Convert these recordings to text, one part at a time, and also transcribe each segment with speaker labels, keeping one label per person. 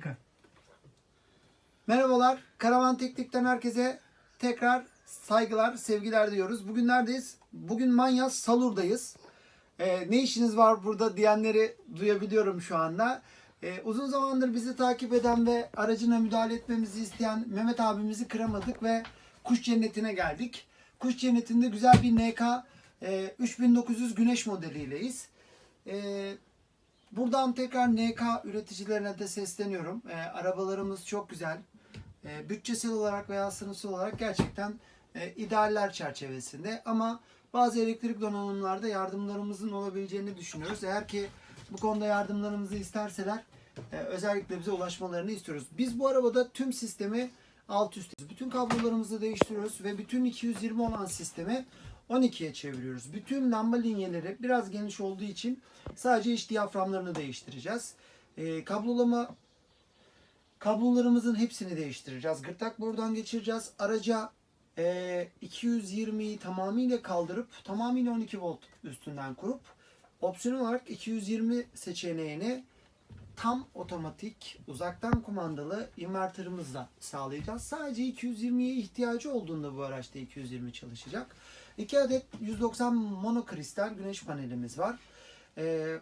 Speaker 1: dakika.
Speaker 2: Merhabalar. Karavan Teknik'ten herkese tekrar saygılar, sevgiler diyoruz. Bugün neredeyiz? Bugün Manyas Salur'dayız. Ee, ne işiniz var burada diyenleri duyabiliyorum şu anda. Ee, uzun zamandır bizi takip eden ve aracına müdahale etmemizi isteyen Mehmet abimizi kıramadık ve Kuş Cenneti'ne geldik. Kuş Cenneti'nde güzel bir NK e, 3900 güneş modeliyleyiz. Ee, Buradan tekrar NK üreticilerine de sesleniyorum. Ee, arabalarımız çok güzel. Ee, bütçesel olarak veya sınıfsal olarak gerçekten e, idealler çerçevesinde. Ama bazı elektrik donanımlarda yardımlarımızın olabileceğini düşünüyoruz. Eğer ki bu konuda yardımlarımızı isterseler e, özellikle bize ulaşmalarını istiyoruz. Biz bu arabada tüm sistemi alt üst. Bütün kablolarımızı değiştiriyoruz ve bütün 220 olan sistemi 12'ye çeviriyoruz. Bütün lamba linyeleri biraz geniş olduğu için sadece iç diyaframlarını değiştireceğiz. Ee, kablolama kablolarımızın hepsini değiştireceğiz. Gırtlak buradan geçireceğiz. Araca e, 220'yi tamamıyla kaldırıp tamamıyla 12 volt üstünden kurup opsiyonel olarak 220 seçeneğini tam otomatik uzaktan kumandalı invertörümüzle sağlayacağız. Sadece 220'ye ihtiyacı olduğunda bu araçta 220 çalışacak. 2 adet 190 monokristal güneş panelimiz var. Ee,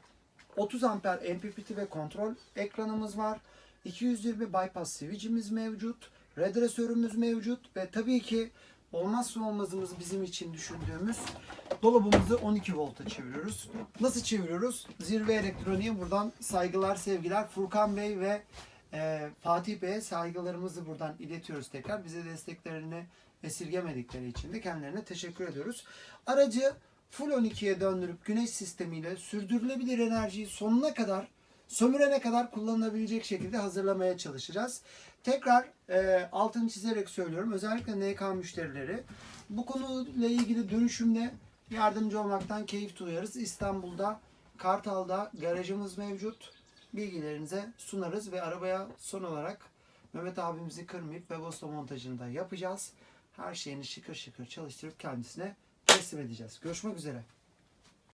Speaker 2: 30 amper MPPT ve kontrol ekranımız var. 220 bypass switch'imiz mevcut. Redresörümüz mevcut ve tabii ki olmazsa olmazımız bizim için düşündüğümüz dolabımızı 12 volta çeviriyoruz. Nasıl çeviriyoruz? Zirve Elektronik'e buradan saygılar, sevgiler. Furkan Bey ve e, Fatih Bey'e saygılarımızı buradan iletiyoruz tekrar. Bize desteklerini esirgemedikleri için de kendilerine teşekkür ediyoruz. Aracı full 12'ye döndürüp güneş sistemiyle sürdürülebilir enerjiyi sonuna kadar sömürene kadar kullanılabilecek şekilde hazırlamaya çalışacağız. Tekrar e, altını çizerek söylüyorum. Özellikle NK müşterileri bu konuyla ilgili dönüşümle yardımcı olmaktan keyif duyarız. İstanbul'da Kartal'da garajımız mevcut. Bilgilerinize sunarız ve arabaya son olarak Mehmet abimizi kırmayıp Webasto montajını da yapacağız. Her şeyini şıkır şıkır çalıştırıp kendisine teslim edeceğiz. Görüşmek üzere.